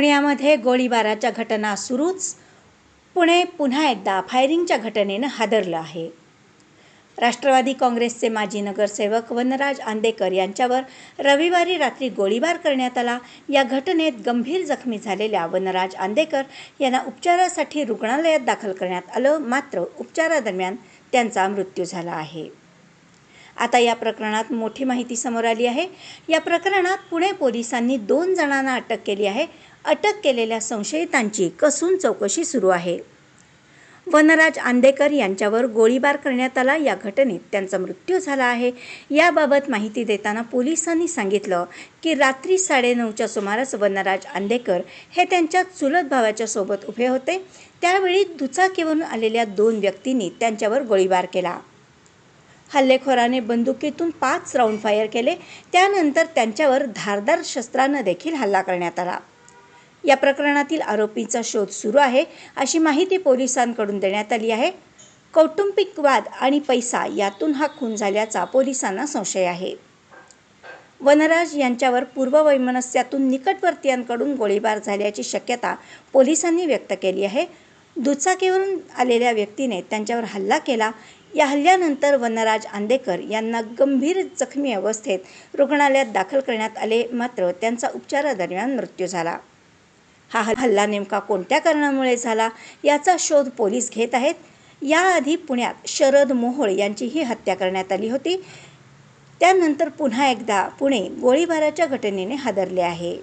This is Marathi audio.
पुण्यामध्ये गोळीबाराच्या घटना सुरूच पुणे पुन्हा एकदा फायरिंगच्या घटनेनं हादरलं आहे. राष्ट्रवादी काँग्रेसचे माजी नगरसेवक वनराज आंदेकर यांच्यावर रविवारी रात्री गोळीबार करण्यात आला. या घटनेत गंभीर जखमी झालेल्या वनराज आंदेकर यांना उपचारासाठी रुग्णालयात दाखल करण्यात आलं. मात्र उपचारादरम्यान त्यांचा मृत्यू झाला आहे. आता या प्रकरणात मोठी माहिती समोर आली आहे. या प्रकरणात पुणे पोलिसांनी दोन जणांना अटक केली आहे. अटक केलेल्या संशयितांची कसून चौकशी सुरू आहे. वनराज आंदेकर यांच्यावर गोळीबार करण्यात आला. या घटनेत त्यांचा मृत्यू झाला आहे. याबाबत माहिती देताना पोलिसांनी सांगितलं की रात्री साडेनऊच्या सुमारास वनराज आंदेकर हे त्यांच्या चुलत भावाच्या सोबत उभे होते. त्यावेळी दुचाकीवरून आलेल्या दोन व्यक्तींनी त्यांच्यावर गोळीबार केला. हल्लेखोराने बंदुकीतून पाच राऊंड फायर केले. त्यानंतर त्यांच्यावर धारदार शस्त्रानं देखील हल्ला करण्यात आला. या प्रकरणातील आरोपीचा शोध सुरू आहे अशी माहिती पोलिसांकडून देण्यात आली आहे. कौटुंबिक वाद आणि पैसा यातून हा खून झाल्याचा पोलिसांना संशय आहे. वनराज यांच्यावर पूर्ववैमनस्यातून निकटवर्तीयांकडून गोळीबार झाल्याची शक्यता पोलिसांनी व्यक्त केली आहे. दुचाकीवरून आलेल्या व्यक्तीने त्यांच्यावर हल्ला केला. या हल्ल्यानंतर वनराज आंदेकर यांना गंभीर जखमी अवस्थेत रुग्णालयात दाखल करण्यात आले. मात्र त्यांचा उपचारादरम्यान मृत्यू झाला. हा हल्ला नेमका कोणत्या कारणामुळे झाला याचा शोध पोलीस घेत आहेत. याआधी पुण्यात शरद मोहोळ यांचीही हत्या करण्यात आली होती. त्यानंतर पुन्हा एकदा पुणे गोळीबाराच्या घटनेने हादरले आहे.